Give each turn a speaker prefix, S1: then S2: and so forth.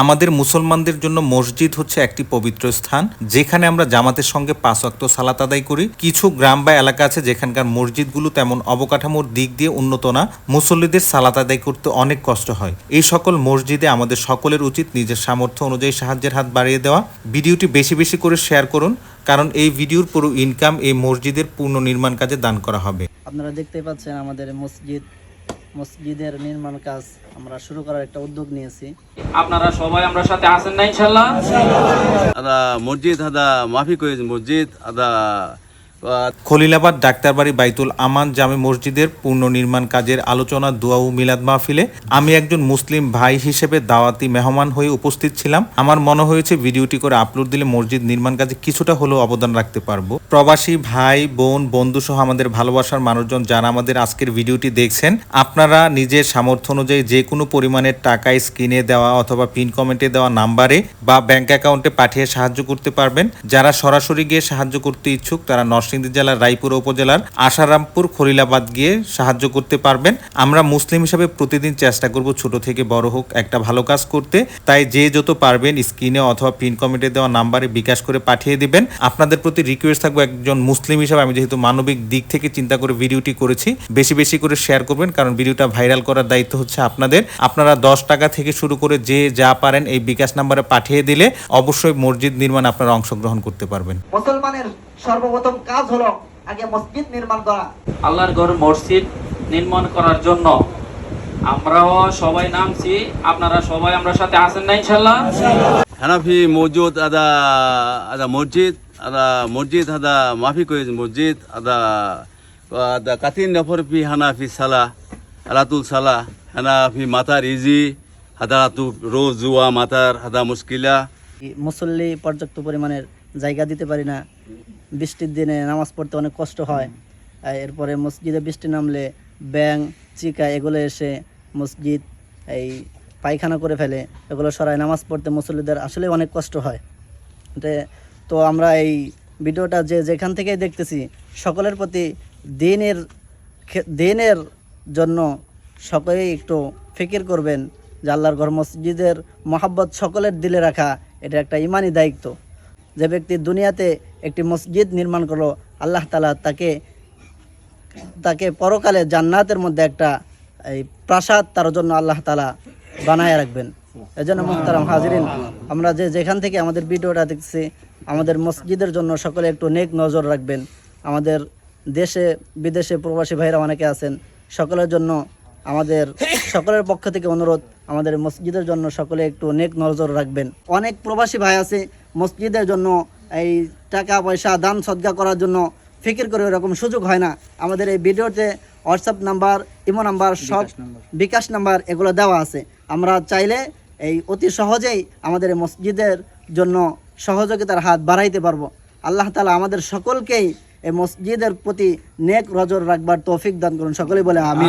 S1: আমাদের মুসলমানদের জন্য মসজিদ হচ্ছে একটি পবিত্র স্থান, যেখানে আমরা জামাতের সঙ্গে পাঁচ ওয়াক্ত সালাত আদায় করি। কিছু গ্রাম বা এলাকা আছে যেখানকার মসজিদগুলো তেমন অবকাঠামোর দিক দিয়ে উন্নত না। মুসল্লিদের সালাত আদায় করতে অনেক কষ্ট হয়। এই সকল মসজিদে আমাদের সকলের উচিত নিজের সামর্থ্য অনুযায়ী সাহায্যের হাত বাড়িয়ে দেওয়া। ভিডিওটি বেশি বেশি করে শেয়ার করুন, কারণ এই ভিডিওর পুরো ইনকাম এই মসজিদের পূর্ণ নির্মাণ কাজে দান করা হবে।
S2: আপনারা দেখতে পাচ্ছেন আমাদের মসজিদ মসজিদের নির্মাণ কাজ আমরা শুরু করার একটা উদ্যোগ নিয়েছি।
S3: আপনারা সবাই আমরা সাথে আছেন না ইনশাল্লাহ
S4: আদা মসজিদ আদা মাফি ko মসজিদ uh,
S1: খলিলাবাদ, ডাক্তারবাড়ি, বাইতুল আমান জামে মসজিদের পূর্ণ নির্মাণ কাজের আলোচনা, দোয়া ও মিলাদ মাহফিলে আমি একজন মুসলিম ভাই হিসেবে দাওয়াতি মেহমান হয়ে উপস্থিত ছিলাম। আমার মনে হয়েছে ভিডিওটি করে আপলোড দিলে মসজিদ নির্মাণ কাজে কিছুটা হলেও অবদান রাখতে পারব। প্রবাসী ভাই, বোন বন্ধু সহ আমাদের ভালোবাসার মানুষজন যারা আমাদের আজকের ভিডিওটি দেখছেন, আপনারা নিজের সামর্থ্য অনুযায়ী যে কোনো পরিমাণের টাকা স্ক্রিনে দেওয়া অথবা পিন কমেন্টে দেওয়া নাম্বারে বা ব্যাংক অ্যাকাউন্টে পাঠিয়ে সাহায্য করতে পারবেন। যারা সরাসরি গিয়ে সাহায্য করতে ইচ্ছুক, তারা নরসিংদী জেলার রায়পুর উপজেলার আশারামপুর খরিলাবাদ গিয়ে সাহায্য করতে পারবেন। আমরা মুসলিম হিসাবে প্রতিদিন চেষ্টা করব ছোট থেকে বড় হোক, একটা ভালো কাজ করতে। তাই যে যত পারবেন স্ক্রিনে অথবা পিন কমেন্টে দেওয়া নাম্বারে বিকাশ করে পাঠিয়ে দিবেন। আপনাদের প্রতি রিকোয়েস্ট থাকব একজন মুসলিম হিসাবে। আমি যেহেতু মানবিক দিক থেকে চিন্তা করে ভিডিওটি করেছি, বেশি বেশি করে শেয়ার করবেন, কারণ ভিডিওটা ভাইরাল করার দায়িত্ব হচ্ছে আপনাদের। আপনারা দশ টাকা থেকে শুরু করে যে যা পারেন এই বিকাশ নাম্বারে পাঠিয়ে দিলে অবশ্যই মসজিদ নির্মাণ আপনারা অংশগ্রহণ করতে পারবেন।
S5: মুসলমানের সর্বপ্রথম কাজ হলো আগে মসজিদ নির্মাণ করা।
S3: আল্লাহর ঘর মসজিদ নির্মাণ করার জন্য। আমরাও সবাই নামছি। আপনারা সবাই আমরা সাথে আছেন না ইনশাল্লাহ
S4: হানাফি মসজিদ আদা আদা মসজিদ আদা মসজিদ আদা মাফি কইজ মসজিদ আদা আদা কাতিন নফর ফি হানাফি সালা আলাতুল সালা হানাফি মাতার ইজি হাদারাতু রোজ জুয়া মাতার হাদা
S2: মুশকিলা। মুসল্লি পর্যাপ্ত পরিমাণের জায়গা দিতে পারি না। বৃষ্টির দিনে নামাজ পড়তে অনেক কষ্ট হয়। এরপরে মসজিদে বৃষ্টি নামলে ব্যাং চিকা এগুলো এসে মসজিদ, এই পায়খানা করে ফেলে, এগুলো সরাই নামাজ পড়তে মুসল্লিদের আসলে অনেক কষ্ট হয়। তে- আমরা এই ভিডিওটা যে যেখান থেকেই দেখতেছি, সকলের প্রতি দিনের দিনের জন্য সকলেই একটু ফিকির করবেন যে আল্লাহর ঘর মসজিদের মহাব্বত সকলের দিলে রাখা, এটা একটা ইমানি দায়িত্ব। যে ব্যক্তি দুনিয়াতে একটি মসজিদ নির্মাণ করল। আল্লাহ তালা তাকে তাকে পরকালে জান্নাতের মধ্যে একটা এই প্রাসাদ তার জন্য আল্লাহ তালা বানায় রাখবেন। এজন্য মোহতারাম হাজরিন, আমরা যে যেখান থেকে আমাদের ভিডিওটা দেখছি আমাদের মসজিদের জন্য সকলে একটু নেক নজর রাখবেন। আমাদের দেশে, বিদেশে প্রবাসী ভাইরা অনেকে আছেন, সকলের জন্য আমাদের, সকলের পক্ষ থেকে অনুরোধ, আমাদের মসজিদের জন্য সকলে একটু নেক নজর রাখবেন। অনেক প্রবাসী ভাই আছে, মসজিদের জন্য এই টাকা পয়সা দান সদ্গা করার জন্য ফিকির করে এরকম সুযোগ হয় না। আমাদের এই ভিডিওতে হোয়াটসঅ্যাপ নাম্বার ইমো নাম্বার সব বিকাশ নাম্বার এগুলো দেওয়া আছে। আমরা চাইলে এই অতি সহজেই আমাদের এই মসজিদের জন্য সহযোগিতার হাত বাড়াইতে পারব। আল্লাহ তালা আমাদের সকলকেই এই মসজিদের প্রতি নেক নজর রাখবার তৌফিক দান করুন। সকলেই বলে আমি